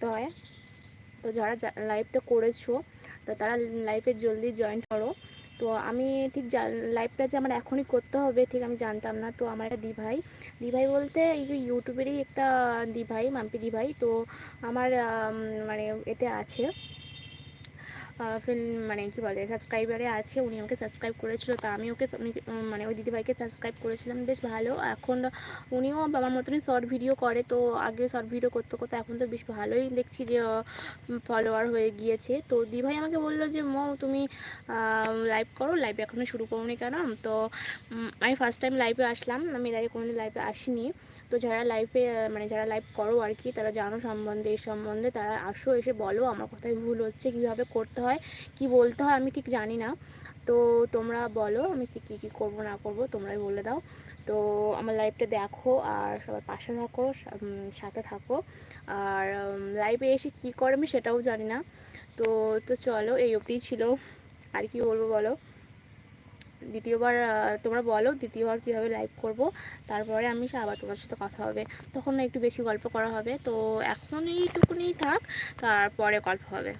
করতে হয়। তো যারা লাইভটা করেছ, তো তারা লাইভে জলদি জয়েন করো। তো আমি ঠিক লাইভটা যে আমার এখনই করতে হবে, ঠিক আমি জানতাম না। তো আমার একটা দিভাই দিভাই বলতে এই যে ইউটিউবেরই একটা দিভাই, মাম্পি দিভাই। তো আমার মানে এতে আছে। মানে কি বলে সাবস্ক্রাইবারে আছে, উনি আমাকে সাবস্ক্রাইব করেছিল, তা আমি ওকে মানে ওই দিদিভাইকে সাবস্ক্রাইব করেছিলাম, বেশ ভালো। এখন উনিও আমার মতনই শর্ট ভিডিও করে, তো আগে শর্ট ভিডিও করতে করতে এখন তো বেশ ভালোই দেখছি যে ফলোয়ার হয়ে গিয়েছে। তো দিভাই আমাকে বলল যে, মো, তুমি লাইভ করো লাইভ এখনও শুরু করোনি কেন? তো আমি ফার্স্ট টাইম লাইভে আসলাম, আমি এর আগে কোনোদিন লাইভে আসিনি। তো যারা লাইভে মানে যারা লাইভ করো আর কি, তারা জানো সম্বন্ধে, এই সম্বন্ধে তারা আসো, এসে বলো, আমার কোথায় ভুল হচ্ছে, কীভাবে করতে হয়। কি বলতে হয় আমি ঠিক জানি না। তো তোমরা বলো আমি কী কী কী করব, না করব, তোমরাই বলে দাও। তো আমার লাইভটা দেখো আর সবার পাশে থাকো সাথে থাকো। আর লাইভে এসে কী করে আমি সেটাও জানি না। তো তো চলো এই অবধিই ছিল। আর কি বলব বলো? দ্বিতীয়বার তোমরা বলো দ্বিতীয়বার কীভাবে লাইভ করব। তারপরে আমি আবার তোমার সাথে কথা হবে। তখন একটু বেশি গল্প করা হবে। তো এখন এইটুকুনি থাক, তারপরে গল্প হবে।